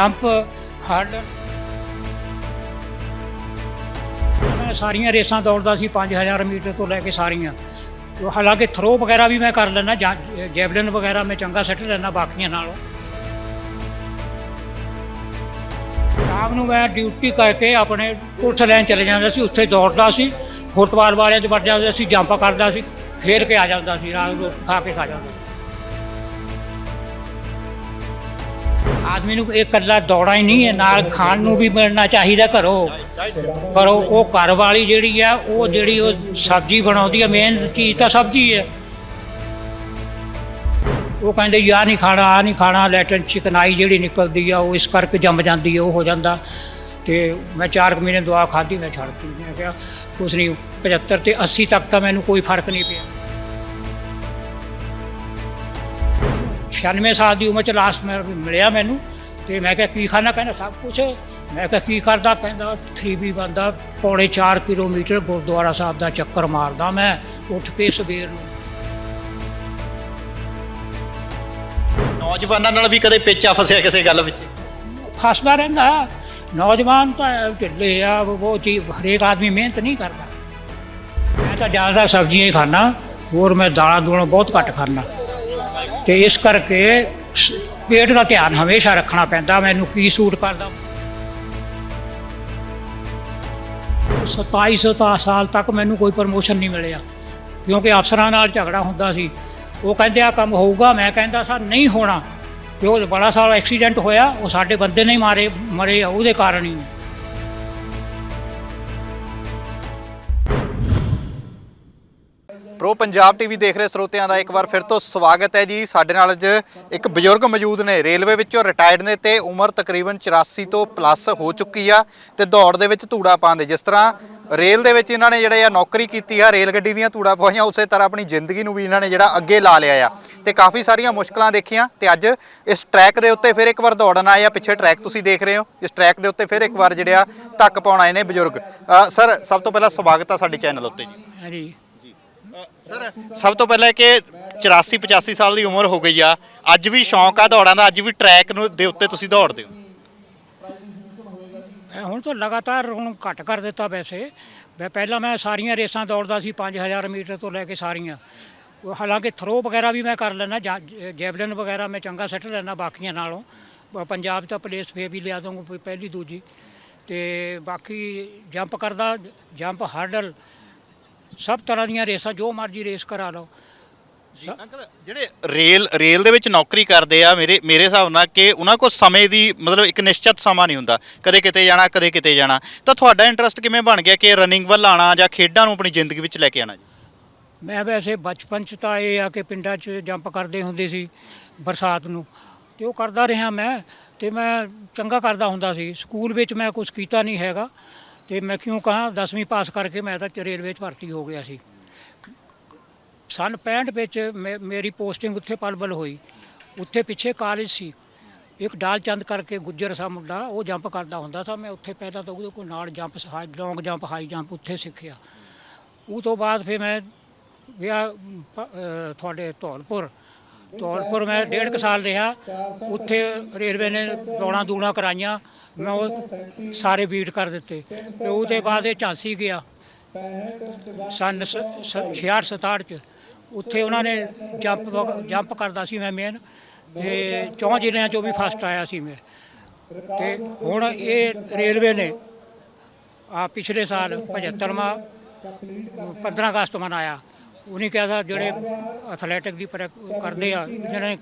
Jump heard ਮੈਂ ਸਾਰੀਆਂ ਰੇਸਾਂ ਦੌੜਦਾ ਸੀ 5000 ਮੀਟਰ ਤੋਂ ਲੈ ਕੇ ਸਾਰੀਆਂ। ਹਾਲਾਂਕਿ ਥਰੋ ਵਗੈਰਾ ਵੀ ਮੈਂ ਕਰ ਲੈਣਾ ਜੈਵਲਿਨ ਵਗੈਰਾ ਮੈਂ ਚੰਗਾ ਸੱਟ ਲੈਣਾ ਬਾਕੀਆਂ ਨਾਲੋਂ। ਸ਼ਾਮ ਨੂੰ ਮੈਂ ਡਿਊਟੀ ਕਰਕੇ ਆਪਣੇ ਪੁਲਿਸ ਲਾਈਨ ਚਲੇ ਜਾਂਦਾ ਸੀ, ਉੱਥੇ ਦੌੜਦਾ ਸੀ। ਫੁੱਟਬਾਲ ਵਾਲਿਆਂ 'ਚ ਵੱਜ ਜਾਂਦਾ ਸੀ ਜੰਪ ਕਰਦਾ ਸੀ, ਖੇਡ ਕੇ ਆ ਜਾਂਦਾ ਸੀ, ਰਾਤ ਨੂੰ ਖਾ ਕੇ ਖਾ ਜਾਂਦਾ ਸੀ। ਆਦਮੀ ਨੂੰ ਇਹ ਇਕੱਲਾ ਦੌੜਾ ਹੀ ਨਹੀਂ ਹੈ, ਨਾਲ ਖਾਣ ਨੂੰ ਵੀ ਮਿਲਣਾ ਚਾਹੀਦਾ ਘਰੋਂ। ਕਰੋ ਉਹ ਘਰ ਵਾਲੀ ਜਿਹੜੀ ਆ, ਉਹ ਜਿਹੜੀ ਉਹ ਸਬਜ਼ੀ ਬਣਾਉਂਦੀ ਹੈ ਮੇਨ ਚੀਜ਼ ਤਾਂ ਸਬਜ਼ੀ ਹੈ। ਉਹ ਕਹਿੰਦੇ ਯਾ ਨਹੀਂ ਖਾਣਾ ਆ ਨਹੀਂ ਖਾਣਾ ਲੈਟਨ ਚਿਕਨਾਈ ਜਿਹੜੀ ਨਿਕਲਦੀ ਆ, ਉਹ ਇਸ ਕਰਕੇ ਜੰਮ ਜਾਂਦੀ ਹੈ ਉਹ ਹੋ ਜਾਂਦਾ। ਤੇ ਮੈਂ 4 ਮਹੀਨੇ ਦਵਾ ਖਾਧੀ, ਮੈਂ ਛੱਡਤੀ ਮੈਂ ਕਿਹਾ, ਕੁਛ ਨਹੀਂ 75 ਤੇ 80 ਤੱਕ ਤਾਂ ਮੈਨੂੰ ਕੋਈ ਫ਼ਰਕ ਨਹੀਂ ਪਿਆ। 96 ਸਾਲ ਦੀ ਉਮਰ ਚ ਲਾਸਟ ਮੈਂ ਮਿਲਿਆ ਮੈਨੂੰ ਤੇ ਮੈਂ ਕਿਹਾ ਕੀ ਖਾਣਾ? ਕਹਿੰਦਾ ਸਭ ਕੁਝ ਮੈਂ ਕਿਹਾ ਕੀ ਕਰਦਾ? ਕਹਿੰਦਾ 3B ਬੰਦਾ ਪੌਣੇ 4 ਕਿਲੋਮੀਟਰ ਗੁਰਦੁਆਰਾ ਸਾਹਿਬ ਦਾ ਚੱਕਰ ਮਾਰਦਾ ਮੈਂ ਉੱਠ ਕੇ ਸਵੇਰ ਨੂੰ। ਨੌਜਵਾਨਾਂ ਨਾਲ ਵੀ ਕਦੇ ਪੇਚਾ ਫਸਿਆ ਕਿਸੇ ਗੱਲ ਵਿੱਚ? ਫਸਦਾ ਰਹਿੰਦਾ। ਨੌਜਵਾਨ ਤਾਂ ਢਿੱਲੇ ਆ ਉਹ ਉਹ ਚੀਜ਼ ਹਰੇਕ ਆਦਮੀ ਮਿਹਨਤ ਨਹੀਂ ਕਰਦਾ। ਮੈਂ ਤਾਂ ਜ਼ਿਆਦਾ ਸਬਜ਼ੀਆਂ ਹੀ ਖਾਣਾ ਹੋਰ ਮੈਂ ਦਾਲਾਂ ਦੂਲਾਂ ਬਹੁਤ ਘੱਟ ਖਾਣਾ ਤੇ ਇਸ ਕਰਕੇ ਪੇਟ ਦਾ ਧਿਆਨ ਹਮੇਸ਼ਾ ਰੱਖਣਾ ਪੈਂਦਾ, ਮੈਨੂੰ ਕੀ ਸੂਟ ਕਰਦਾ। 27 ਸੌ ਸਾਲ ਤੱਕ ਮੈਨੂੰ ਕੋਈ ਪ੍ਰਮੋਸ਼ਨ ਨਹੀਂ ਮਿਲਿਆ, ਕਿਉਂਕਿ ਅਫਸਰਾਂ ਨਾਲ ਝਗੜਾ ਹੁੰਦਾ ਸੀ। ਉਹ ਕਹਿੰਦੇ ਆ ਕੰਮ ਹੋਊਗਾ, ਮੈਂ ਕਹਿੰਦਾ ਸਰ ਨਹੀਂ ਹੋਣਾ ਕਿ ਉਹ ਬੜਾ ਸਾਰਾ ਐਕਸੀਡੈਂਟ ਹੋਇਆ, ਉਹ ਸਾਡੇ ਬੰਦੇ ਨਹੀਂ ਮਾਰੇ, ਮਰੇ ਉਹਦੇ ਕਾਰਨ ਹੀ। ਪ੍ਰੋ ਪੰਜਾਬ ਟੀਵੀ ਦੇਖ ਰਹੇ ਸਰੋਤਿਆਂ ਦਾ ਇੱਕ ਵਾਰ ਫਿਰ ਤੋਂ ਸਵਾਗਤ ਹੈ ਜੀ। ਸਾਡੇ ਨਾਲ ਅੱਜ ਇੱਕ ਬਜ਼ੁਰਗ ਮੌਜੂਦ ਨੇ। ਰੇਲਵੇ ਵਿੱਚੋਂ ਰਿਟਾਇਰਡ ਨੇ ਤੇ ਉਮਰ ਤਕਰੀਬਨ 84 ਤੋਂ ਪਲੱਸ ਹੋ ਚੁੱਕੀ ਆ ਤੇ ਦੌੜ ਦੇ ਵਿੱਚ ਧੂੜਾ ਪਾਉਂਦੇ। ਜਿਸ ਤਰ੍ਹਾਂ ਰੇਲ ਦੇ ਵਿੱਚ ਇਹਨਾਂ ਨੇ ਜਿਹੜੇ ਆ ਨੌਕਰੀ ਕੀਤੀ ਆ, ਰੇਲ ਗੱਡੀ ਦੀਆਂ ਧੂੜਾ ਪਵਾਈਆਂ, ਉਸੇ ਤਰ੍ਹਾਂ ਆਪਣੀ ਜ਼ਿੰਦਗੀ ਨੂੰ ਵੀ ਇਹਨਾਂ ਨੇ ਜਿਹੜਾ ਅੱਗੇ ਲਾ ਲਿਆ ਆ। ਤੇ ਕਾਫੀ ਸਾਰੀਆਂ ਮੁਸ਼ਕਲਾਂ ਦੇਖੀਆਂ ਤੇ ਅੱਜ ਇਸ ਟਰੈਕ ਦੇ ਉੱਤੇ ਫਿਰ ਇੱਕ ਵਾਰ ਦੌੜਨ ਆਏ ਆ। ਪਿੱਛੇ ਟਰੈਕ ਤੁਸੀਂ ਦੇਖ ਰਹੇ ਹੋ। ਇਸ ਟਰੈਕ ਦੇ ਉੱਤੇ ਫਿਰ ਇੱਕ ਵਾਰ ਜਿਹੜੇ ਆ ਧੱਕ ਪਾਉਣ ਆਏ ਨੇ ਬਜ਼ੁਰਗ। ਸਰ, ਸਭ ਤੋਂ ਪਹਿਲਾਂ ਸਵਾਗਤ ਆ ਸਾਡੇ ਚੈਨਲ ਉੱਤੇ ਜੀ। ਹਾਂਜੀ। ਸਰ, ਸਭ ਤੋਂ ਪਹਿਲਾਂ ਕਿ 84 85 ਸਾਲ ਦੀ ਉਮਰ ਹੋ ਗਈ ਆ। ਅੱਜ ਵੀ ਸ਼ੌਂਕ ਆ ਦੌੜਾਂ ਦਾ, ਅੱਜ ਵੀ ਟਰੈਕ ਨੂੰ ਦੇ ਉੱਤੇ ਤੁਸੀਂ ਦੌੜਦੇ ਹੋ ਮੈਂ ਹੁਣ ਤਾਂ ਲਗਾਤਾਰ ਹੁਣ ਘੱਟ ਕਰ ਦਿੱਤਾ ਵੈਸੇ। ਮੈਂ ਪਹਿਲਾਂ ਮੈਂ ਸਾਰੀਆਂ ਰੇਸਾਂ ਦੌੜਦਾ ਸੀ 5000 ਮੀਟਰ ਤੋਂ ਲੈ ਕੇ ਸਾਰੀਆਂ। ਉਹ ਹਾਲਾਂਕਿ ਥਰੋ ਵਗੈਰਾ ਵੀ ਮੈਂ ਕਰ ਲੈਣਾ ਜੈਵਲਿਨ ਵਗੈਰਾ ਮੈਂ ਚੰਗਾ ਸੱਟ ਲੈਣਾ ਬਾਕੀਆਂ ਨਾਲੋਂ। ਪੰਜਾਬ ਤਾਂ ਪਲੇਸ ਫੇ ਵੀ ਲਿਆ ਦੂੰਗਾ ਪਹਿਲੀ ਦੂਜੀ। ਤੇ ਬਾਕੀ ਜੰਪ ਕਰਦਾ ਜੰਪ ਹਰਡਲ ਸਭ ਤਰ੍ਹਾਂ ਦੀਆਂ ਰੇਸਾਂ ਜੋ ਮਰਜ਼ੀ ਰੇਸ ਕਰਾ ਲਓ। ਜੀ ਅੰਕਲ ਜਿਹੜੇ ਰੇਲ ਰੇਲ ਦੇ ਵਿੱਚ ਨੌਕਰੀ ਕਰਦੇ ਆ ਮੇਰੇ ਮੇਰੇ ਹਿਸਾਬ ਨਾਲ ਕਿ ਉਹਨਾਂ ਕੋਲ ਸਮੇਂ ਦੀ ਮਤਲਬ ਇੱਕ ਨਿਸ਼ਚਿਤ ਸਮਾਂ ਨਹੀਂ ਹੁੰਦਾ। ਕਦੇ ਕਿਤੇ ਜਾਣਾ ਕਦੇ ਕਿਤੇ ਜਾਣਾ। ਤਾਂ ਤੁਹਾਡਾ ਇੰਟਰਸਟ ਕਿਵੇਂ ਬਣ ਗਿਆ ਕਿ ਰਨਿੰਗ ਵੱਲ ਆਣਾ ਜਾਂ ਖੇਡਾਂ ਨੂੰ ਆਪਣੀ ਜ਼ਿੰਦਗੀ ਵਿੱਚ ਲੈ ਕੇ ਆਣਾ ਜੀ? ਮੈਂ ਵੈਸੇ ਬਚਪਨ ਚ ਤਾਂ ਇਹ ਆ ਕਿ ਪਿੰਡਾਂ 'ਚ ਜੰਪ ਕਰਦੇ ਹੁੰਦੇ ਸੀ ਬਰਸਾਤ ਨੂੰ। ਤੇ ਉਹ ਕਰਦਾ ਰਿਹਾ ਮੈਂ ਤੇ ਮੈਂ ਚੰਗਾ ਕਰਦਾ ਹੁੰਦਾ ਸੀ। ਸਕੂਲ ਵਿੱਚ ਮੈਂ ਕੁਝ ਕੀਤਾ ਨਹੀਂ ਹੈਗਾ। ਤੇ ਮੈਂ ਕਿਉਂ ਕਹਾਂ 10ਵੀਂ ਪਾਸ ਕਰਕੇ ਮੈਂ ਤਾਂ ਰੇਲਵੇ 'ਚ ਭਰਤੀ ਹੋ ਗਿਆ ਸੀ। ਸਨ 65 ਵਿੱਚ ਮੇ- ਮੇਰੀ ਪੋਸਟਿੰਗ ਉੱਥੇ ਪਲਬਲ ਹੋਈ। ਉੱਥੇ ਪਿੱਛੇ ਕਾਲਜ ਸੀ। ਇੱਕ ਡਾਲ ਚੰਦ ਕਰਕੇ ਗੁੱਜਰ ਸਾ ਮੁੰਡਾ, ਉਹ ਜੰਪ ਕਰਦਾ ਹੁੰਦਾ ਸੀ। ਮੈਂ ਉੱਥੇ ਪਹਿਲਾਂ ਤਾਂ ਉਹਦੇ ਕੋਲ ਨਾਲ jump high, long jump, high jump ਉੱਥੇ ਸਿੱਖਿਆ। ਉਹ ਤੋਂ ਬਾਅਦ ਫਿਰ ਮੈਂ ਗਿਆ ਤੁਹਾਡੇ ਧੌਲਪੁਰ। ਧੌਲਪੁਰ ਮੈਂ ਡੇਢ ਕੁ ਸਾਲ ਰਿਹਾ। ਉੱਥੇ ਰੇਲਵੇ ਨੇ ਦੌੜਾਂ ਦੂੜਾਂ ਕਰਾਈਆਂ, ਮੈਂ ਉਹ ਸਾਰੇ ਬੀਟ ਕਰ ਦਿੱਤੇ। ਤੇ ਉਹਦੇ ਬਾਅਦ ਇਹ ਝਾਂਸੀ ਗਿਆ। ਸਨ 66 67 ਚ। ਉੱਥੇ ਉਹਨਾਂ ਨੇ ਜੰਪ ਵਗ- ਜੰਪ ਕਰਦਾ ਸੀ ਮੈਂ ਮੇਨ। ਤੇ ਚੌਂ ਜ਼ਿਲ੍ਹਿਆਂ ਚੋਂ ਵੀ ਫਸਟ ਆਇਆ ਸੀ ਮੈਂ। ਤੇ ਹੁਣ ਇਹ ਰੇਲਵੇ ਨੇ ਆ ਪਿਛਲੇ ਸਾਲ 75ਵਾਂ 15 ਅਗਸਤ ਮਨਾਇਆ। ਉਹਨੇ ਕਿਹਾ ਜਿਹੜੇ ਐਥਲੈਟਿਕ ਦੀ ਪ੍ਰੈਕ ਕਰਦੇ ਆ, ਜਿਹਨੇ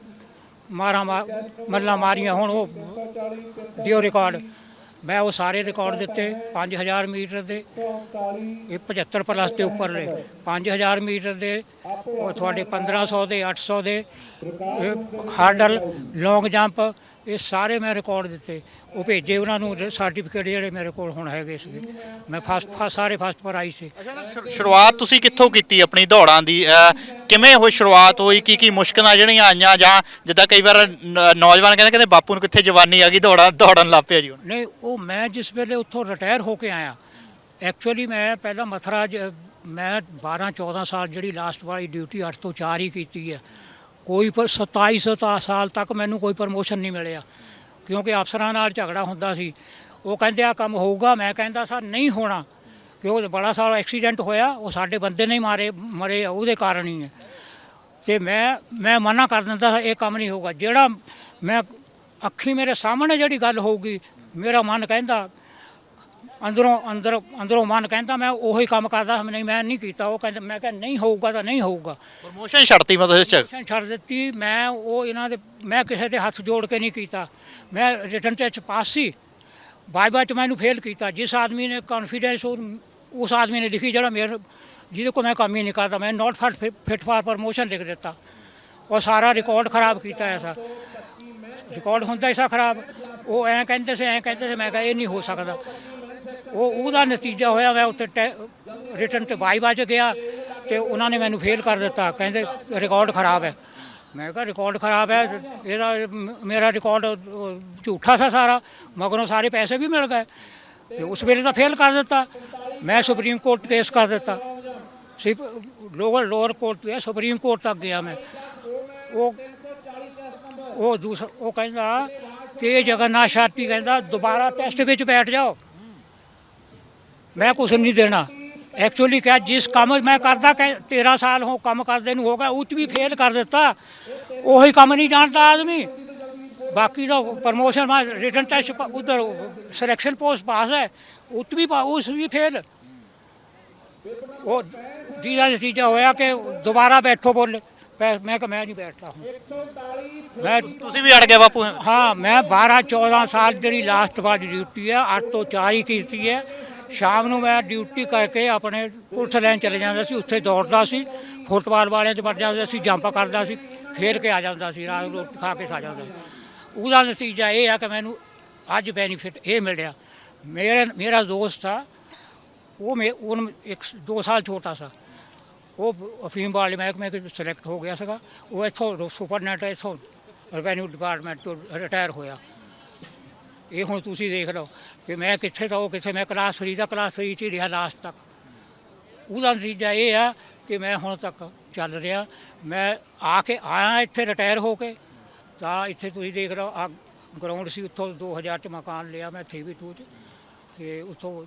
ਮਾਰਾਂ ਮਾ- ਮੱਲਾਂ ਮਾਰੀਆਂ ਹੁਣ, ਉਹ ਦਿਓ ਰਿਕਾਰਡ ਮੈਂ ਉਹ ਸਾਰੇ ਰਿਕਾਰਡ ਦਿੱਤੇ 5000 ਮੀਟਰ ਦੇ, ਇਹ 75 ਪਲੱਸ ਦੇ ਉੱਪਰਲੇ 5000 ਮੀਟਰ ਦੇ, ਉਹ ਤੁਹਾਡੇ 1500 ਦੇ 800 ਦੇ ਹਾਰਡਲ ਲੌਂਗ ਜੰਪ ਇਹ ਸਾਰੇ ਮੈਂ ਰਿਕਾਰਡ ਦਿੱਤੇ। ਉਹ ਭੇਜੇ ਉਹਨਾਂ ਨੂੰ ਸਰਟੀਫਿਕੇਟ ਜਿਹੜੇ ਮੇਰੇ ਕੋਲ ਹੁਣ ਹੈਗੇ ਸੀਗੇ। ਮੈਂ ਫਸਟ ਫਸਟ ਸਾਰੇ ਫਸਟ ਪਰ ਆਈ ਸੀ। ਸ਼ੁਰੂਆਤ ਤੁਸੀਂ ਕਿੱਥੋਂ ਕੀਤੀ ਆਪਣੀ ਦੌੜਾਂ ਦੀ? ਕਿਵੇਂ ਉਹ ਸ਼ੁਰੂਆਤ ਹੋਈ? ਕੀ ਕੀ ਮੁਸ਼ਕਲਾਂ ਜਿਹੜੀਆਂ ਆਈਆਂ? ਜਾਂ ਜਿੱਦਾਂ ਕਈ ਵਾਰ ਨੌਜਵਾਨ ਕਹਿੰਦੇ ਕਹਿੰਦੇ ਬਾਪੂ ਨੂੰ ਕਿੱਥੇ ਜਵਾਨੀ ਆ ਗਈ ਦੌੜਾਂ ਦੌੜਨ ਲੱਗ ਪਿਆ ਜੀ ਹੁਣ। ਨਹੀਂ ਉਹ ਮੈਂ ਜਿਸ ਵੇਲੇ ਉੱਥੋਂ ਰਿਟਾਇਰ ਹੋ ਕੇ ਆਇਆ ਐਕਚੁਅਲੀ ਮੈਂ ਪਹਿਲਾਂ ਮਥੁਰਾ ਮੈਂ 12 14 ਸਾਲ ਜਿਹੜੀ ਲਾਸਟ ਵਾਲੀ ਡਿਊਟੀ 8 ਤੋਂ 4 ਹੀ ਕੀਤੀ ਹੈ। ਕੋਈ ਪਰ 27 ਸੌ ਸਾਲ ਤੱਕ ਮੈਨੂੰ ਕੋਈ ਪ੍ਰਮੋਸ਼ਨ ਨਹੀਂ ਮਿਲਿਆ। ਕਿਉਂਕਿ ਅਫਸਰਾਂ ਨਾਲ ਝਗੜਾ ਹੁੰਦਾ ਸੀ। ਉਹ ਕਹਿੰਦੇ ਆ ਕੰਮ ਹੋਊਗਾ, ਮੈਂ ਕਹਿੰਦਾ ਸਰ ਨਹੀਂ ਹੋਣਾ। ਕਿ ਉਹ ਬੜਾ ਸਾਰਾ ਐਕਸੀਡੈਂਟ ਹੋਇਆ, ਉਹ ਸਾਡੇ ਬੰਦੇ ਨਹੀਂ ਮਾਰੇ, ਮਰੇ ਉਹਦੇ ਕਾਰਨ ਹੀ ਹੈ। ਤੇ ਮੈਂ ਮੈਂ ਮਨਾ ਕਰ ਦਿੰਦਾ ਸੀ, ਇਹ ਕੰਮ ਨਹੀਂ ਹੋਊਗਾ। ਜਿਹੜਾ ਮੈਂ ਅੱਖੀ ਮੇਰੇ ਸਾਹਮਣੇ ਜਿਹੜੀ ਗੱਲ ਹੋਊਗੀ, ਮੇਰਾ ਮਨ ਕਹਿੰਦਾ ਅੰਦਰੋਂ ਅੰਦਰ ਅੰਦਰੋਂ ਮਨ ਕਹਿੰਦਾ ਮੈਂ ਉਹੀ ਕੰਮ ਕਰਦਾ ਨਹੀਂ ਮੈਂ ਨਹੀਂ ਕੀਤਾ ਉਹ ਕਹਿੰਦਾ ਮੈਂ ਕਿਹਾ ਨਹੀਂ ਹੋਊਗਾ ਤਾਂ ਨਹੀਂ ਹੋਊਗਾ। ਪ੍ਰਮੋਸ਼ਨ ਛੱਡਤੀ ਮਤਲਬ ਇਸ ਚ? ਛੱਡ ਦਿੱਤੀ ਮੈਂ ਉਹ ਇਹਨਾਂ ਦੇ ਮੈਂ ਕਿਸੇ ਦੇ ਹੱਥ ਜੋੜ ਕੇ ਨਹੀਂ ਕੀਤਾ। ਮੈਂ ਰਿਟਰਨ ਟੈਸਟ ਪਾਸ ਸੀ ਬਾਈ ਬਾਈ ਚ ਮੈਨੂੰ ਫੇਲ ਕੀਤਾ। ਜਿਸ ਆਦਮੀ ਨੇ ਕੌਨਫੀਡੈਂਸ ਉਸ ਆਦਮੀ ਨੇ ਲਿਖੀ ਜਿਹੜਾ ਮੇਰੇ ਜਿਹਦੇ ਕੋ ਮੈਂ ਕੰਮ ਹੀ ਨਹੀਂ ਕਰਦਾ ਮੈਂ not fit fit for promotion ਲਿਖ ਦਿੱਤਾ। ਉਹ ਸਾਰਾ ਰਿਕਾਰਡ ਖਰਾਬ ਕੀਤਾ ਐਸਾ। ਰਿਕਾਰਡ ਹੁੰਦਾ ਐਸਾ ਖਰਾਬ ਉਹ ਐਂ ਕਹਿੰਦੇ ਸੀ ਐਂ ਕਹਿੰਦੇ ਸੀ ਮੈਂ ਕਿਹਾ ਇਹ ਨਹੀਂ ਹੋ ਸਕਦਾ। ਉਹ ਉਹਦਾ ਨਤੀਜਾ ਹੋਇਆ ਮੈਂ ਉੱਥੇ ਰਿਟਰਨ ਤੇ ਬਾਈ ਬਾਜ ਗਿਆ ਤੇ ਉਹਨਾਂ ਨੇ ਮੈਨੂੰ ਫੇਲ ਕਰ ਦਿੱਤਾ, ਕਹਿੰਦੇ ਰਿਕਾਰਡ ਖਰਾਬ ਹੈ। ਮੈਂ ਕਿਹਾ ਰਿਕਾਰਡ ਖਰਾਬ ਹੈ, ਇਹਦਾ ਮੇਰਾ ਰਿਕਾਰਡ ਝੂਠਾ ਸੀ ਸਾਰਾ, ਮਗਰੋਂ ਸਾਰੇ ਪੈਸੇ ਵੀ ਮਿਲ ਗਏ। ਤੇ ਉਸ ਵੇਲੇ ਤਾਂ ਫੇਲ ਕਰ ਦਿੱਤਾ। ਮੈਂ ਸੁਪਰੀਮ ਕੋਰਟ ਕੇਸ ਕਰ ਦਿੱਤਾ। ਸਿਪ ਲੋਅਰ ਲੋਅਰ ਕੋਰਟ ਗਿਆ ਸੁਪਰੀਮ ਕੋਰਟ ਤੱਕ ਗਿਆ ਮੈਂ। ਉਹ ਉਹ ਦੂਸਰਾ ਉਹ ਕਹਿੰਦਾ ਕਿ ਜਗਨਨਾਥ ਸ਼ਾਸਤਰੀ ਕਹਿੰਦਾ, ਦੁਬਾਰਾ ਟੈਸਟ ਵਿੱਚ ਬੈਠ ਜਾਓ। ਮੈਂ ਕੁਛ ਨਹੀਂ ਦੇਣਾ। ਐਕਚੁਅਲੀ ਕਿਹਾ ਜਿਸ ਕੰਮ ਮੈਂ ਕਰਦਾ ਕਿ 13 ਸਾਲ ਹੋ ਕੰਮ ਕਰਦੇ ਨੂੰ ਹੋ ਗਿਆ ਉਹ 'ਚ ਵੀ ਫੇਲ ਕਰ ਦਿੱਤਾ। ਉਹੀ ਕੰਮ ਨਹੀਂ ਜਾਣਦਾ ਆਦਮੀ। ਬਾਕੀ ਦਾ ਪ੍ਰਮੋਸ਼ਨ ਮਾ ਰਿਟਰਨ ਟੈਸਟ ਉਧਰ ਸਿਲੈਕਸ਼ਨ ਪੋਸਟ ਪਾਸ ਹੈ ਉਹ ਵੀ ਉਸ ਵੀ ਫੇਲ ਉਹ ਜਿਹਦਾ ਨਤੀਜਾ ਹੋਇਆ ਕਿ ਦੁਬਾਰਾ ਬੈਠੋ ਬੋਲੇ। ਮੈਂ ਕਿਹਾ ਮੈਂ ਨਹੀਂ ਬੈਠਦਾ ਹੁਣ। ਮੈਂ ਤੁਸੀਂ ਵੀ ਅੜ ਗਏ ਬਾਪੂ। ਹਾਂ ਮੈਂ 12 14 ਸਾਲ ਜਿਹੜੀ ਲਾਸਟ ਵਾਰ ਡਿਊਟੀ ਹੈ 8 ਤੋਂ 4 ਹੀ ਕੀਤੀ ਹੈ। ਸ਼ਾਮ ਨੂੰ ਮੈਂ ਡਿਊਟੀ ਕਰਕੇ ਆਪਣੇ ਪੁਲਿਸ ਲਾਈਨ ਚਲੇ ਜਾਂਦਾ ਸੀ, ਉੱਥੇ ਦੌੜਦਾ ਸੀ, ਫੁੱਟਬਾਲ ਵਾਲਿਆਂ 'ਚ ਵੜ ਜਾਂਦਾ ਸੀ, ਜੰਪ ਕਰਦਾ ਸੀ, ਖੇਡ ਕੇ ਆ ਜਾਂਦਾ ਸੀ, ਰਾਤ ਨੂੰ ਰੋਟੀ ਖਾ ਕੇ ਸਾ ਜਾਂਦਾ ਸੀ। ਉਹਦਾ ਨਤੀਜਾ ਇਹ ਆ ਕਿ ਮੈਨੂੰ ਅੱਜ ਬੈਨੀਫਿਟ ਇਹ ਮਿਲਿਆ। ਮੇਰੇ, ਮੇਰਾ ਦੋਸਤ ਆ, ਉਹ ਮੇ, ਉਹ ਇੱਕ ਦੋ ਸਾਲ ਛੋਟਾ ਸਾ। ਉਹ ਅਫੀਮ ਵਾਲੇ ਮਹਿਕਮੇ ਵਿੱਚ ਸਿਲੈਕਟ ਹੋ ਗਿਆ ਸੀਗਾ। ਉਹ ਇੱਥੋਂ ਸੁਪਰਨੈਟ ਇੱਥੋਂ ਰੈਵਨਿਊ ਡਿਪਾਰਟਮੈਂਟ ਤੋਂ ਰਿਟਾਇਰ ਹੋਇਆ। ਇਹ ਹੁਣ ਤੁਸੀਂ ਦੇਖ ਲਓ ਕਿ ਮੈਂ ਕਿੱਥੇ ਤਾਂ ਕਿੱਥੇ, ਮੈਂ ਕਲਾਸ 3 ਦਾ ਕਲਾਸ 3 ਚ ਹੀ ਰਿਹਾ ਲਾਸਟ ਤੱਕ। ਉਹਦਾ ਨਤੀਜਾ ਇਹ ਆ ਕਿ ਮੈਂ ਹੁਣ ਤੱਕ ਚੱਲ ਰਿਹਾ। ਮੈਂ ਆ ਕੇ ਆਇਆ ਇੱਥੇ ਰਿਟਾਇਰ ਹੋ ਕੇ। ਤਾਂ ਇੱਥੇ ਤੁਸੀਂ ਦੇਖ ਲਓ, ਆ ਗਰਾਊਂਡ ਸੀ ਉੱਥੋਂ 2000 ਚ ਮਕਾਨ ਲਿਆ ਮੈਂ 3v2 ਚ। ਤੇ ਉੱਥੋਂ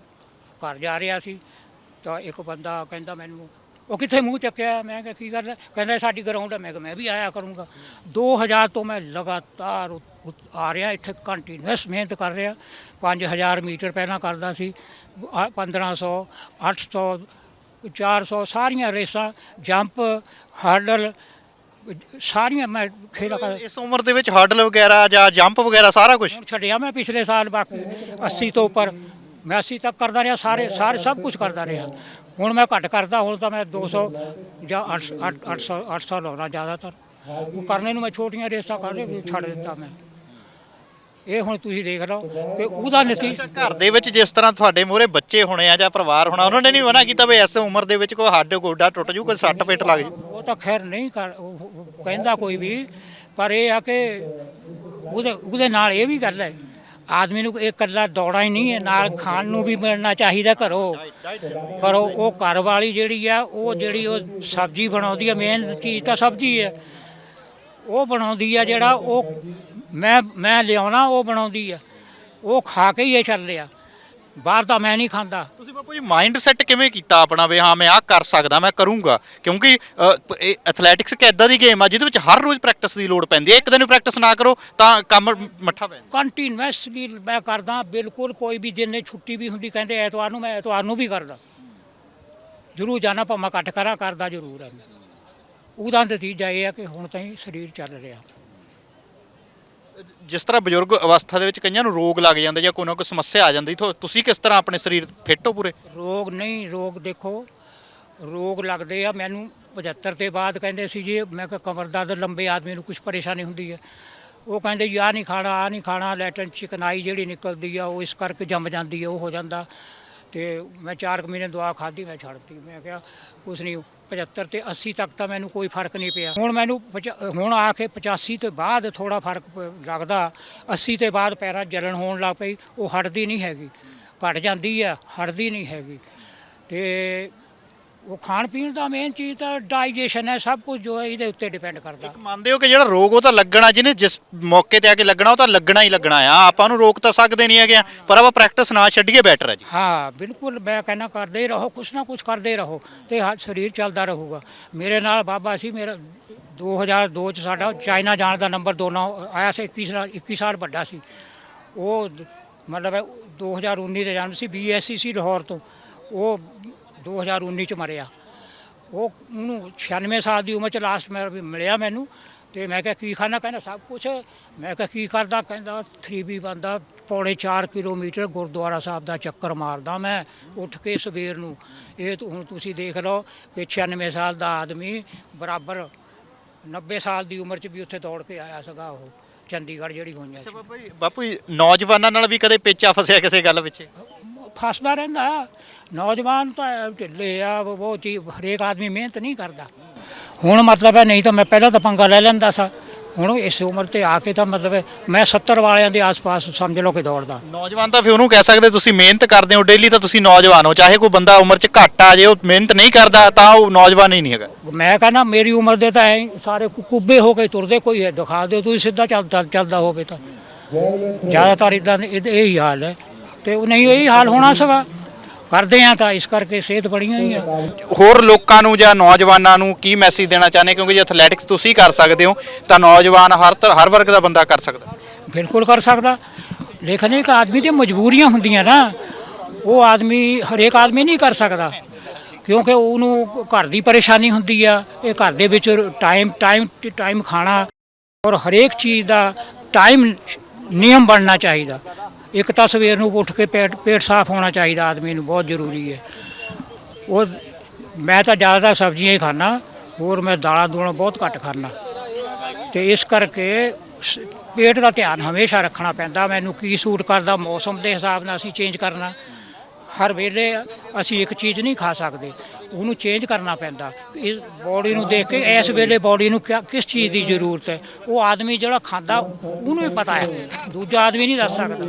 ਘਰ ਜਾ ਰਿਹਾ ਸੀ। ਤਾਂ ਇੱਕ ਬੰਦਾ ਕਹਿੰਦਾ ਮੈਨੂੰ ਉਹ ਕਿੱਥੇ ਮੂੰਹ ਚੱਕਿਆ? ਮੈਂ ਕਿਹਾ ਕੀ ਕਰ ਰਿਹਾ ਕਹਿੰਦਾ ਸਾਡੀ ਗਰਾਊਂਡ ਹੈ ਮੈਂ ਕਿਹਾ ਮੈਂ ਵੀ ਆਇਆ ਕਰੂੰਗਾ। 2000 ਤੋਂ ਮੈਂ ਲਗਾਤਾਰ ਉ- ਉ- ਆ ਰਿਹਾ ਇੱਥੇ ਕੰਟੀਨਿਊਸ ਮਿਹਨਤ ਕਰ ਰਿਹਾ। 5000 ਮੀਟਰ ਪਹਿਲਾਂ ਕਰਦਾ ਸੀ ਆ 1500 800 400 ਸਾਰੀਆਂ ਰੇਸਾਂ ਜੰਪ ਹਰਡਲ ਸਾਰੀਆਂ ਮੈਂ ਖੇਡਾ ਕਰ ਇਸ ਉਮਰ ਦੇ ਵਿੱਚ ਹਰਡਲ ਵਗੈਰਾ ਜਾਂ ਜੰਪ ਵਗੈਰਾ ਸਾਰਾ ਕੁਝ ਹੁਣ ਛੱਡਿਆ ਮੈਂ ਪਿਛਲੇ ਸਾਲ ਬਾਕੀ 80 ਤੋਂ ਉੱਪਰ। ਮੈਂ 80 ਤੱਕ ਕਰਦਾ ਰਿਹਾ ਸਾਰੇ ਸਾਰੇ ਸਭ ਕੁਝ ਕਰਦਾ ਰਿਹਾ। ਹੁਣ ਮੈਂ ਘੱਟ ਕਰਦਾ ਹੁਣ ਤਾਂ ਮੈਂ 200 ਜਾਂ 800 800 800 ਲਾਉਣਾ ਜ਼ਿਆਦਾਤਰ। ਉਹ ਕਰਨੇ ਨੂੰ ਮੈਂ ਛੋਟੀਆਂ ਰੇਸਾਂ ਕਰ ਰਿਹਾ ਛੱਡ ਦਿੱਤਾ ਮੈਂ। ਇਹ ਹੁਣ ਤੁਸੀਂ ਦੇਖ ਲਓ ਕਿ ਉਹਦਾ ਨਤੀਜਾ ਘਰ ਦੇ ਵਿੱਚ ਜਿਸ ਤਰ੍ਹਾਂ ਤੁਹਾਡੇ ਮੂਹਰੇ ਬੱਚੇ ਹੋਣੇ ਆ ਜਾਂ ਪਰਿਵਾਰ ਹੋਣਾ ਉਹਨਾਂ ਨੇ ਨਹੀਂ ਮਨਾ ਕੀਤਾ ਵੀ ਇਸ ਉਮਰ ਦੇ ਵਿੱਚ ਕੋਈ ਹੱਡ ਗੋਡਾ ਟੁੱਟ ਜੂ ਕੋਈ ਸੱਟ ਪੇਟ ਲੱਗ ਜੂ? ਉਹ ਤਾਂ ਖੈਰ ਨਹੀਂ ਕਰ ਕਹਿੰਦਾ ਕੋਈ ਵੀ ਪਰ ਇਹ ਆ ਕਿ ਉਹਦੇ ਉਹਦੇ ਨਾਲ ਇਹ ਵੀ ਗੱਲ ਹੈ ਆਦਮੀ ਨੂੰ ਇਹ ਇਕੱਲਾ ਦੌੜਾ ਹੀ ਨਹੀਂ ਹੈ, ਨਾਲ ਖਾਣ ਨੂੰ ਵੀ ਮਿਲਣਾ ਚਾਹੀਦਾ ਘਰੋਂ। ਘਰੋਂ ਉਹ ਘਰ ਵਾਲੀ ਜਿਹੜੀ ਆ, ਉਹ ਜਿਹੜੀ ਉਹ ਸਬਜ਼ੀ ਬਣਾਉਂਦੀ ਹੈ ਮੇਨ ਚੀਜ਼ ਤਾਂ ਸਬਜ਼ੀ ਹੈ। ਉਹ ਬਣਾਉਂਦੀ ਆ ਜਿਹੜਾ ਉਹ ਮੈਂ ਮੈਂ ਲਿਆਉਣਾ, ਉਹ ਬਣਾਉਂਦੀ ਆ। ਉਹ ਖਾ ਕੇ ਹੀ ਇਹ ਚੱਲਿਆ ਬਾਹਰ ਤਾਂ ਮੈਂ ਨਹੀਂ ਖਾਂਦਾ। ਤੁਸੀਂ ਬਾਪੂ ਜੀ ਮਾਈਂਡ ਸੈਟ ਕਿਵੇਂ ਕੀਤਾ ਆਪਣਾ ਵੀ ਹਾਂ ਮੈਂ ਆਹ ਕਰ ਸਕਦਾ ਮੈਂ ਕਰੂੰਗਾ? ਕਿਉਂਕਿ ਅ, ਇਹ ਐਥਲੈਟਿਕਸ ਇੱਕ ਐਦਾਂ ਦੀ ਗੇਮ ਆ ਜਿਹਦੇ ਵਿੱਚ ਹਰ ਰੋਜ਼ ਪ੍ਰੈਕਟਿਸ ਦੀ ਲੋੜ ਪੈਂਦੀ ਹੈ। ਇੱਕ ਦਿਨ ਪ੍ਰੈਕਟਿਸ ਨਾ ਕਰੋ ਤਾਂ ਕੰਮ ਮੱਠਾ ਪੈ ਜਾਂਦਾ। ਕੰਟੀਨਿਊਸਲੀ ਮੈਂ ਕਰਦਾ ਬਿਲਕੁਲ ਕੋਈ ਵੀ ਦਿਨ ਨੇ ਛੁੱਟੀ ਵੀ ਹੁੰਦੀ ਕਹਿੰਦੇ ਐਤਵਾਰ ਨੂੰ ਮੈਂ ਐਤਵਾਰ ਨੂੰ ਵੀ ਕਰਦਾ। ਜ਼ਰੂਰ ਜਾਣਾ ਭਾਵੇਂ ਘੱਟ ਕਰਾਂ ਕਰਦਾ ਜ਼ਰੂਰ ਮੈਂ। ਉਹਦਾ ਨਤੀਜਾ ਇਹ ਹੈ ਕਿ ਹੁਣ ਤਾਈਂ ਸਰੀਰ ਚੱਲ ਰਿਹਾ। ਜਿਸ ਤਰ੍ਹਾਂ ਬਜ਼ੁਰਗ ਅਵਸਥਾ ਦੇ ਵਿੱਚ ਕਈਆਂ ਨੂੰ ਰੋਗ ਲੱਗ ਜਾਂਦੇ ਜਾਂ ਕੋਈ ਨਾ ਕੋਈ ਸਮੱਸਿਆ ਆ ਜਾਂਦੀ, ਥੋ- ਤੁਸੀਂ ਕਿਸ ਤਰ੍ਹਾਂ ਆਪਣੇ ਸਰੀਰ ਫਿੱਟ ਹੋ ਪੂਰੇ? ਰੋਗ ਨਹੀਂ, ਰੋਗ ਦੇਖੋ, ਰੋਗ ਲੱਗਦੇ ਆ। ਮੈਨੂੰ 75 ਤੇ ਬਾਅਦ ਕਹਿੰਦੇ ਸੀ ਜੀ, ਮੈਂ ਕਿਹਾ ਕਮਰ ਦਰਦ, ਲੰਬੇ ਆਦਮੀ ਨੂੰ ਕੁਝ ਪਰੇਸ਼ਾਨੀ ਹੁੰਦੀ ਹੈ ਉਹ ਕਹਿੰਦੇ ਜੀ, ਆਹ ਨਹੀਂ ਖਾਣਾ, ਆਹ ਨਹੀਂ ਖਾਣਾ ਲੈਟਨ ਚਿਕਨਾਈ ਜਿਹੜੀ ਨਿਕਲਦੀ ਆ, ਉਹ ਇਸ ਕਰਕੇ ਜੰਮ ਜਾਂਦੀ ਆ, ਉਹ ਹੋ ਜਾਂਦਾ। ਤੇ ਮੈਂ 4 ਮਹੀਨੇ ਦਵਾ ਖਾਧੀ, ਮੈਂ ਛੱਡਤੀ ਮੈਂ ਕਿਹਾ, ਕੁਛ ਨਹੀਂ 75 ਤੇ 80 ਤੱਕ ਤਾਂ ਮੈਨੂੰ ਕੋਈ ਫ਼ਰਕ ਨਹੀਂ ਪਿਆ। ਹੁਣ ਮੈਨੂੰ ਪਚਾ- ਹੁਣ ਆ ਕੇ 85 ਤੋਂ ਬਾਅਦ ਥੋੜਾ ਫ਼ਰਕ ਪ- ਲੱਗਦਾ। 80 ਤੇ ਬਾਅਦ ਪੈਰਾਂ ਜਲਣ ਹੋਣ ਲੱਗ ਪਈ, ਉਹ ਹਟਦੀ ਨਹੀਂ ਹੈਗੀ। ਘਟ ਜਾਂਦੀ ਆ, ਹਟਦੀ ਨਹੀਂ ਹੈਗੀ। ਤੇ ਉਹ ਖਾਣ ਪੀਣ ਦਾ ਮੇਨ ਚੀਜ਼ ਤਾਂ ਡਾਈਜੈਸ਼ਨ ਹੈ ਸਭ ਕੁਝ ਜੋ ਹੈ ਇਹਦੇ ਉੱਤੇ ਡਿਪੈਂਡ ਕਰਦਾ। ਮੰਨਦੇ ਹੋ ਕਿ ਜਿਹੜਾ ਰੋਗ ਉਹ ਤਾਂ ਲੱਗਣਾ ਜਿਹਨੇ ਜਿਸ ਮੌਕੇ ਤੇ ਆ ਕੇ ਲੱਗਣਾ ਉਹ ਤਾਂ ਲੱਗਣਾ ਹੀ ਲੱਗਣਾ ਆ। ਆਪਾਂ ਉਹਨੂੰ ਰੋਕ ਤਾਂ ਸਕਦੇ ਨਹੀਂ ਹੈਗੇ ਪਰ ਆਪਾਂ ਪ੍ਰੈਕਟਿਸ ਨਾ ਛੱਡੀਏ ਬੈਟਰ ਹੈ ਜੀ। ਹਾਂ ਬਿਲਕੁਲ ਮੈਂ ਕਹਿੰਦਾ ਕਰਦੇ ਰਹੋ ਕੁਛ ਨਾ ਕੁਛ ਕਰਦੇ ਰਹੋ ਤੇ ਹਾ- ਸਰੀਰ ਚੱਲਦਾ ਰਹੂਗਾ। ਮੇਰੇ ਨਾਲ ਬਾਬਾ ਸੀ ਮੇਰਾ 2002 ਚ ਸਾਡਾ ਚਾਈਨਾ ਜਾਣ ਦਾ ਨੰਬਰ ਦੋਨੋਂ ਆਇਆ ਸੀ 21 ਸਾਲ 21 ਸਾਲ ਵੱਡਾ ਸੀ। ਉਹ ਮਤਲਬ ਹੈ 2019 ਦੇ ਜਨਮ ਸੀ ਬੀਐਸਸੀਸੀ ਲਾਹੌਰ ਤੋਂ। ਉਹ 2019 ਚ ਮਰਿਆ। ਉਹ ਉਹਨੂੰ 96 ਸਾਲ ਦੀ ਉਮਰ ਚ ਲਾਸਟ ਮੈਂ ਮਿਲਿਆ ਮੈਨੂੰ ਤੇ ਮੈਂ ਕਿਹਾ, ਕੀ ਖਾਣਾ? ਕਹਿੰਦਾ, ਸਭ ਕੁਝ ਮੈਂ ਕਿਹਾ, ਕੀ ਕਰਦਾ? ਕਹਿੰਦਾ 3B ਬੰਦਾ ਪੌਣੇ 4 ਕਿਲੋਮੀਟਰ ਗੁਰਦੁਆਰਾ ਸਾਹਿਬ ਦਾ ਚੱਕਰ ਮਾਰਦਾ ਮੈਂ ਉੱਠ ਕੇ ਸਵੇਰ ਨੂੰ। ਇਹ ਹੁਣ ਤੁਸੀਂ ਦੇਖ ਲਓ ਕਿ 96 ਸਾਲ ਦਾ ਆਦਮੀ ਬਰਾਬਰ 90 ਸਾਲ ਦੀ ਉਮਰ ਚ ਵੀ ਉੱਥੇ ਦੌੜ ਕੇ ਆਇਆ ਸੀਗਾ ਉਹ, ਚੰਡੀਗੜ੍ਹ ਜਿਹੜੀ ਹੋਈਆਂ ਸੀ। ਬਾਪੂ ਜੀ, ਨੌਜਵਾਨਾਂ ਨਾਲ ਵੀ ਕਦੇ ਪੇਚਾ ਫਸਿਆ ਕਿਸੇ ਗੱਲ ਵਿੱਚ? ਫਸਦਾ ਰਹਿੰਦਾ। ਨੌਜਵਾਨ ਤਾਂ ਢਿੱਲੇ ਆ ਉਹ ਚੀਜ਼ ਹਰੇਕ ਆਦਮੀ ਮਿਹਨਤ ਨਹੀਂ ਕਰਦਾ। ਹੁਣ ਮਤਲਬ ਹੈ ਨਹੀਂ ਤਾਂ ਮੈਂ ਪਹਿਲਾਂ ਤਾਂ ਪੰਗਾ ਲੈ ਲੈਂਦਾ ਸਾਂ। ਹੁਣ ਇਸ ਉਮਰ ਤੇ ਆ ਕੇ ਤਾਂ ਮਤਲਬ ਮੈਂ 70 ਵਾਲਿਆਂ ਦੇ ਆਸ-ਪਾਸ ਸਮਝ ਲਓ ਕਿ ਦੌੜਦਾ। ਨੌਜਵਾਨ ਤਾਂ ਫਿਰ ਉਹਨੂੰ ਕਹਿ ਸਕਦੇ ਤੁਸੀਂ ਮਿਹਨਤ ਕਰਦੇ ਹੋ ਡੇਲੀ ਤਾਂ ਤੁਸੀਂ ਨੌਜਵਾਨ ਹੋ। ਚਾਹੇ ਕੋਈ ਬੰਦਾ ਉਮਰ 'ਚ ਘੱਟ ਆ ਜੇ ਉਹ ਮਿਹਨਤ ਨਹੀਂ ਕਰਦਾ ਤਾਂ ਉਹ ਨੌਜਵਾਨ ਹੀ ਨਹੀਂ ਹੈਗਾ। ਮੈਂ ਕਹਿੰਦਾ ਮੇਰੀ ਉਮਰ ਦੇ ਤਾਂ ਐਂ ਸਾਰੇ ਕੁੱਬੇ ਹੋ ਕੇ ਤੁਰਦੇ ਕੋਈ ਹੈ ਦਿਖਾ ਦਿਓ ਤੁਸੀਂ ਸਿੱਧਾ ਚੱਲਦਾ ਚੱਲਦਾ ਹੋਵੇ ਤਾਂ। ਜ਼ਿਆਦਾਤਰ ਇਦਾਂ ਇਹ ਹੀ ਹਾਲ ਹੈ। ਤੇ ਉਹ ਨਹੀਂ ਇਹੀ ਹਾਲ ਹੋਣਾ ਸੀਗਾ। ਕਰਦੇ ਆ ਤਾਂ ਇਸ ਕਰਕੇ ਸਿਹਤ ਬੜੀਆਂ ਹੀ ਆ। ਹੋਰ ਲੋਕਾਂ ਨੂੰ ਜਾਂ ਨੌਜਵਾਨਾਂ ਨੂੰ ਕੀ ਮੈਸੇਜ ਦੇਣਾ ਚਾਹੁੰਦੇ? ਕਿਉਂਕਿ ਜੇ ਐਥਲੈਟਿਕਸ ਤੁਸੀਂ ਕਰ ਸਕਦੇ ਹੋ ਤਾਂ ਨੌਜਵਾਨ ਹਰ ਤਰ ਹਰ ਵਰਗ ਦਾ ਬੰਦਾ ਕਰ ਸਕਦਾ। ਬਿਲਕੁਲ ਕਰ ਸਕਦਾ। ਲੇਕਿਨ ਇੱਕ ਆਦਮੀ ਦੀ ਮਜਬੂਰੀਆਂ ਹੁੰਦੀਆਂ ਨਾ ਉਹ ਆਦਮੀ ਹਰੇਕ ਆਦਮੀ ਨਹੀਂ ਕਰ ਸਕਦਾ। ਕਿਉਂਕਿ ਉਹਨੂੰ ਘਰ ਦੀ ਪਰੇਸ਼ਾਨੀ ਹੁੰਦੀ ਆ ਇਹ ਘਰ ਦੇ ਵਿੱਚ ਟਾਈਮ ਟਾਈਮ ਟਾਈਮ ਖਾਣਾ ਔਰ ਹਰੇਕ ਚੀਜ਼ ਦਾ ਟਾਈਮ ਨਿਯਮ ਬਣਨਾ ਚਾਹੀਦਾ। ਇੱਕ ਤਾਂ ਸਵੇਰ ਨੂੰ ਉੱਠ ਕੇ ਪੇਟ ਪੇਟ ਸਾਫ਼ ਹੋਣਾ ਚਾਹੀਦਾ ਆਦਮੀ ਨੂੰ, ਬਹੁਤ ਜ਼ਰੂਰੀ ਹੈ। ਉਹ, ਮੈਂ ਤਾਂ ਜ਼ਿਆਦਾਤਰ ਸਬਜ਼ੀਆਂ ਹੀ ਖਾਣਾ ਹੋਰ ਮੈਂ ਦਾਲਾਂ ਦੂਲਾਂ ਬਹੁਤ ਘੱਟ ਖਾਣਾ ਤੇ ਇਸ ਕਰਕੇ ਸ- ਪੇਟ ਦਾ ਧਿਆਨ ਹਮੇਸ਼ਾ ਰੱਖਣਾ ਪੈਂਦਾ, ਮੈਨੂੰ ਕੀ ਸੂਟ ਕਰਦਾ, ਮੌਸਮ ਦੇ ਹਿਸਾਬ ਨਾਲ ਅਸੀਂ ਚੇਂਜ ਕਰਨਾ। ਹਰ ਵੇਲੇ ਅਸੀਂ ਇੱਕ ਚੀਜ਼ ਨਹੀਂ ਖਾ ਸਕਦੇ। ਉਹਨੂੰ ਚੇਂਜ ਕਰਨਾ ਪੈਂਦਾ। ਇਸ ਬੋਡੀ ਨੂੰ ਦੇਖ ਕੇ ਇਸ ਵੇਲੇ ਬੋਡੀ ਨੂੰ ਕਿਆ- ਕਿਸ ਚੀਜ਼ ਦੀ ਜ਼ਰੂਰਤ ਹੈ? ਉਹ ਆਦਮੀ ਜਿਹੜਾ ਖਾਂਦਾ ਉਹਨੂੰ ਵੀ ਪਤਾ ਹੈ। ਦੂਜਾ ਆਦਮੀ ਨਹੀਂ ਦੱਸ ਸਕਦਾ।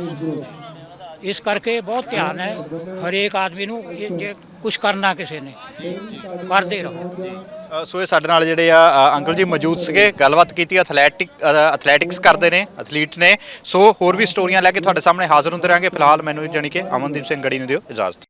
ਇਸ ਕਰਕੇ ਬਹੁਤ ਧਿਆਨ ਹੈ ਹਰੇਕ ਆਦਮੀ ਨੂੰ ਇਹ ਜੇ ਕੁਝ ਕਰਨਾ ਕਿਸੇ ਨੇ। ਕਰਦੇ ਰਹੋ। ਅ, ਸੋ ਇਹ ਸਾਡੇ ਨਾਲ ਜਿਹੜੇ ਆ ਅ, ਅੰਕਲ ਜੀ ਮੌਜੂਦ ਸੀਗੇ। ਗੱਲਬਾਤ ਕੀਤੀ ਐਥਲੈਟਿਕ ਐਥਲੈਟਿਕਸ ਕਰਦੇ ਨੇ ਐਥਲੀਟ ਨੇ। ਸੋ ਹੋਰ ਵੀ ਸਟੋਰੀਆਂ ਲੈ ਕੇ ਤੁਹਾਡੇ ਸਾਹਮਣੇ ਹਾਜ਼ਰ ਹੁੰਦੇ ਰਾਂਗੇ ਫਿਲਹਾਲ ਮੈਨੂੰ ਜਾਣੀ ਕਿ ਅਮਨਦੀਪ ਸਿੰਘ ਗੜੀ ਨੂੰ ਦਿਓ ਇਜਾਜ਼ਤ।